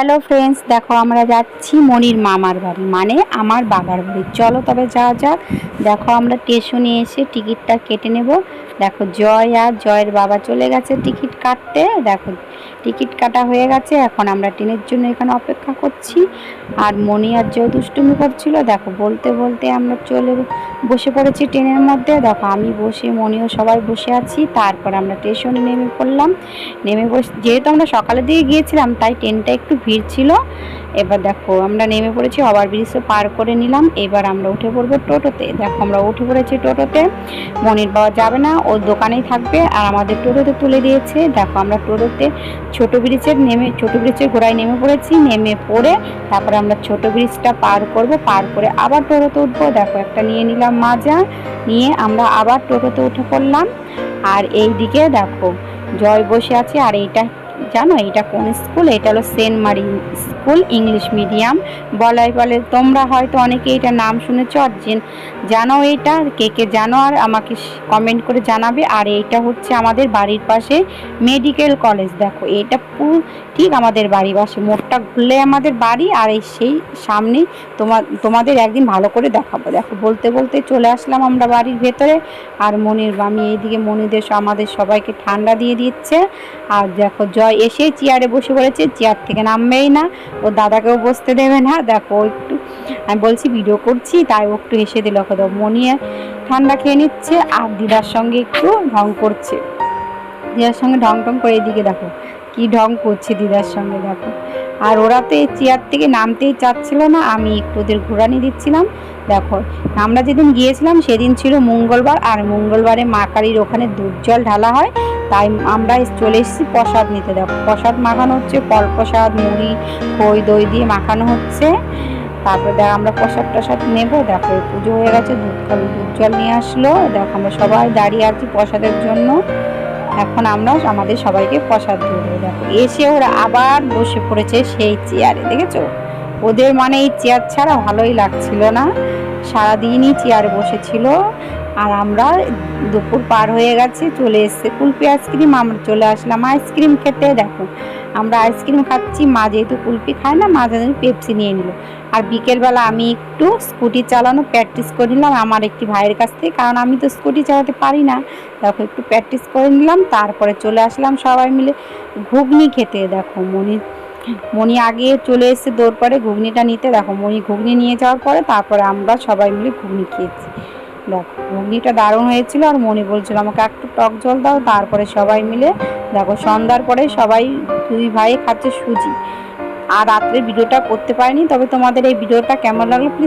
Hello friends দেখো আমরা যাচ্ছি মনির মামার বাড়ি মানে আমার বাবার বাড়ি। চলো তবে যাওয়া যাক। দেখো আমরা স্টেশনে এসে টিকিটটা কেটে নেব। দেখো জয় আর জয়ের বাবা চলে গেছে টিকিট কাটতে। দেখো টিকিট কাটা হয়ে গেছে, এখন আমরা ট্রেনের জন্য এখানে অপেক্ষা করছি। আর মনি আর জয় দুষ্টুমি করছিল, দেখো বলতে বলতে আমরা চলে বসে পড়েছি ট্রেনের মধ্যে। দেখো আমি বসে, মনিও সবাই বসে আছি, তারপর আমরা স্টেশনে নেমে পড়লাম। নেমে বসে, যেহেতু আমরা সকালের দিকে গিয়েছিলাম, তাই ট্রেনটা একটু ভিড় ছিল এবার দেখো, আমরা নেমে পড়েছি, ওভার ব্রিজও পার করে নিলাম। এবার আমরা উঠে পড়ব টোটোতে। দেখো, আমরা উঠে পড়েছি টোটোতে। মনির বাবা যাবে না ওর দোকানেই থাকবে আর আমাদের টোটোতে তুলে দিয়েছে। দেখো, আমরা টোটোতে ছোট ব্রিজের নেমে, ছোট ব্রিজের ঘোড়ায় নেমে পড়েছি, নেমে পড়ে তারপরে আমরা ছোট ব্রিজটা পার করব, পার করে আবার টোটোতে উঠবো। দেখো, একটা নিয়ে নিলাম মাজা, নিয়ে আমরা আবার টোটোতে উঠে পড়লাম। আর এই দিকে দেখো, জয় বসে আছে আর এইটা জানো এটা কোন স্কুল এটা হলো সেন্ট মারি স্কুল, ইংলিশ মিডিয়াম। বলাই বলে, তোমরা হয়তো অনেকে এটা নাম শুনেছ আর জেন- এটা, কে কে জানো, আর আমাকে কমেন্ট করে জানাবে। আর এইটা হচ্ছে আমাদের বাড়ির পাশে মেডিকেল কলেজ। দেখো, এটা পুরো ঠিক আমাদের বাড়ির পাশে। মোড়টা ঘুরলে আমাদের বাড়ি, আর এই সেই সামনেই তোমার তোমাদের একদিন ভালো করে দেখাবো। দেখো, বলতে বলতে চলে আসলাম আমরা বাড়ির ভেতরে। আর মনির আমি এইদিকে মনিদের আমাদের সবাইকে ঠান্ডা দিয়ে দিচ্ছে। আর দেখো, জয় এসে চেয়ারে বসে পড়েছে, চেয়ার থেকে নামবেই না। ও দাদাকেও বসতে দেবে না, দেখো একটু। আমি বলছি ভিডিও করছি, তাই ও একটু হেসে দিল কত মনিয়ে ঠান্ডা খেয়ে নিচ্ছে আর দিদার সঙ্গে একটু ঢং করছে। দিদার সঙ্গে ঢং ঢং করে এদিকে দেখো, কি ঢং করছে দিদার সঙ্গে, দেখো। আর ওরা তো এই চেয়ার থেকে নামতেই চাচ্ছিল না, আমি একটু ওদের ঘোরানি দিচ্ছিলাম, দেখো। আমরা যেদিন গিয়েছিলাম, সেদিন ছিল মঙ্গলবার, আর মঙ্গলবারে মা কালীর ওখানে দুধ জল ঢালা হয় তাই আমরা চলে এসেছি প্রসাদ নিতে। দেখো, প্রসাদ মাখানো হচ্ছে ফল প্রসাদ মুড়ি, খই, দই দিয়ে মাখানো হচ্ছে। তারপর দেখ, আমরা প্রসাদ টসাদ নেব। দেখো পুজো হয়ে গেছে, দুধ দুধ জল নিয়ে আসলো। দেখো, আমরা সবাই দাঁড়িয়ে আছি প্রসাদের জন্য। এখন আমরা আমাদের সবাইকে প্রসাদ দিয়ে দেবো। দেখো, এসে ওরা আবার বসে পড়েছে সেই চেয়ারে, দেখেছ? ওদের মানে এই চেয়ার ছাড়া ভালোই লাগছিল না। সারাদিনই চেয়ারে বসেছিল। আর আমরা দুপুর পার হয়ে গেছে, চলে এসছে কুলপি আইসক্রিম, আমরা চলে আসলাম আইসক্রিম খেতে। দেখো, আমরা আইসক্রিম খাচ্ছি, মা যেহেতু কুলপি খায় না, মা যেন পেপসি নিয়ে নিল। আর বিকেলবেলা আমি একটু স্কুটি চালানো প্র্যাকটিস করে নিলাম আমার একটি ভাইয়ের কাছ থেকে, কারণ আমি তো স্কুটি চালাতে পারি না। দেখো, একটু প্র্যাকটিস করে নিলাম, তারপরে চলে আসলাম সবাই মিলে ঘুগনি খেতে। দেখো, মনি মনি আগে চলে এসেছে দৌড় পরে ঘুগনিটা নিতে। দেখো, মনি ঘুগনি নিয়ে যাওয়ার পরে তারপরে আমরা সবাই মিলে ঘুগনি খেয়েছি। দেখো ঘুগনিটা দারুণ হয়েছিল আর মনি বলছিল, আমাকে একটু টক জল দাও, তারপরে সবাই মিলে দেখো, সন্ধ্যার পরে সবাই দুই ভাই খাচ্ছে সুজি। আর রাত্রে ভিডিওটা করতে পারিনি, তবে তোমাদের এই ভিডিওটা কেমন লাগল